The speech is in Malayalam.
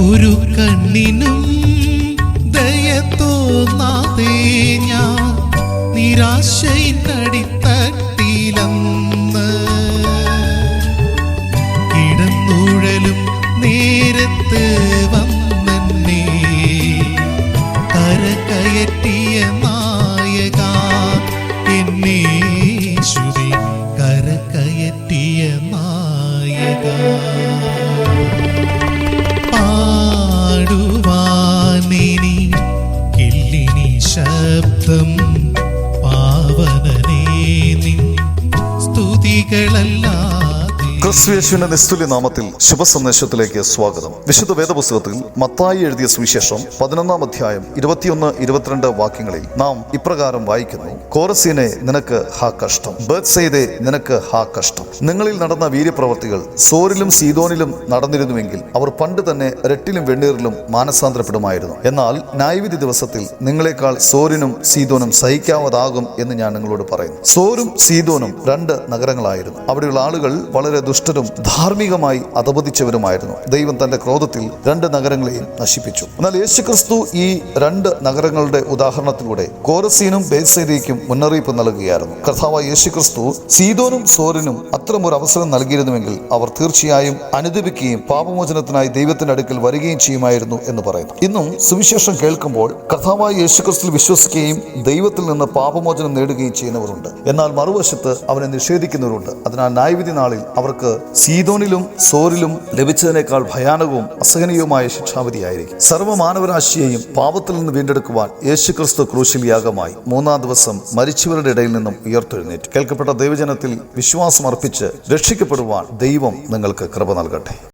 ഒരു കണ്ണിനും ദയ തോന്നാതെ ഞാൻ നിരാശയിനടിത്തട്ടിലന്ന് കിടന്നുഴലും നേരത്ത് വന്നെന്നെ. കരകയറ്റിയ സ്തുതികളല്ലാതെ ക്രിസ്തുയേശുവിന്റെ നിസ്തുല്യ നാമത്തിൽ ശുഭസന്ദേശത്തിലേക്ക് സ്വാഗതം. വിശുദ്ധ വേദപുസ്തകത്തിൽ മത്തായി എഴുതിയ സുവിശേഷം പതിനൊന്നാം അധ്യായം ഇരുപത്തിയൊന്ന് ഇരുപത്തിരണ്ട് വാക്യങ്ങളിൽ നാം ഇപ്രകാരം വായിക്കുന്നു. കോറസീനെ നിനക്ക് ഹാ കഷ്ടം. ബേത്സെയ്തെ നിനക്ക് ഹാ കഷ്ടം. നിങ്ങളിൽ നടന്ന വീര്യപ്രവർത്തികൾ സോറിലും സീതോനിലും നടന്നിരുന്നുവെങ്കിൽ അവർ പണ്ട് തന്നെ രട്ടിലും വെണ്ണീറിലും മാനസാന്തരപ്പെടുമായിരുന്നു. എന്നാൽ ന്യായവിധി ദിവസത്തിൽ നിങ്ങളെക്കാൾ സോറിനും സീതോനും സഹിക്കാവതാകും എന്ന് ഞാൻ നിങ്ങളോട് പറയുന്നു. സോറും സീതോനും രണ്ട് നഗരങ്ങളായിരുന്നു. അവിടെയുള്ള ആളുകൾ വളരെ ദുഷ്ടരും ധാർമ്മികമായി അധപതിച്ചവരുമായിരുന്നു. ദൈവം തന്റെ ക്രോധത്തിൽ രണ്ട് നഗരങ്ങളെയും നശിപ്പിച്ചു. എന്നാൽ യേശുക്രിസ്തു ഈ രണ്ട് നഗരങ്ങളുടെ ഉദാഹരണത്തിലൂടെ കോരസീനും ബേസേരിക്കും മുന്നറിയിപ്പ് നൽകുകയായിരുന്നു. കർത്താവായ യേശുക്രിസ്തു സീതോനും സോറിനും അത്തരമൊരു അവസരം നൽകിയിരുന്നുവെങ്കിൽ അവർ തീർച്ചയായും അനുദപിക്കുകയും പാപമോചനത്തിനായി ദൈവത്തിന്റെ അടുക്കൽ വരികയും ചെയ്യുമായിരുന്നു എന്ന് പറയുന്നു. ഇന്നും സുവിശേഷം കേൾക്കുമ്പോൾ കർത്താവായ യേശുക്രിസ്തുവിൽ വിശ്വസിക്കുകയും ദൈവത്തിൽ നിന്ന് പാപമോചനം നേടുകയും ചെയ്യുന്നവരുണ്ട്. എന്നാൽ മറുവശത്ത് അവനെ നിഷേധിക്കുന്നവരുണ്ട്. അതിനാൽ ന്യായവിധി നാളിൽ അവർക്ക് സീതോനിലും സോറിലും ലഭിച്ചതിനേക്കാൾ ഭയാനകവും അസഹനീയവുമായ ശിക്ഷാവിധിയായിരിക്കും. സർവമാനവരാശിയെയും പാപത്തിൽ നിന്ന് വീണ്ടെടുക്കുവാൻ യേശുക്രിസ്തു ക്രൂശിൽ യാഗമായി മൂന്നാം ദിവസം മരിച്ചവരുടെ ഇടയിൽ നിന്നും ഉയർത്തെഴുന്നേറ്റ്. കേൾക്കപ്പെട്ട ദൈവജനത്തിൽ വിശ്വാസം അർപ്പിച്ച് രക്ഷിക്കപ്പെടുവാൻ ദൈവം നിങ്ങൾക്ക് കൃപ നൽകട്ടെ.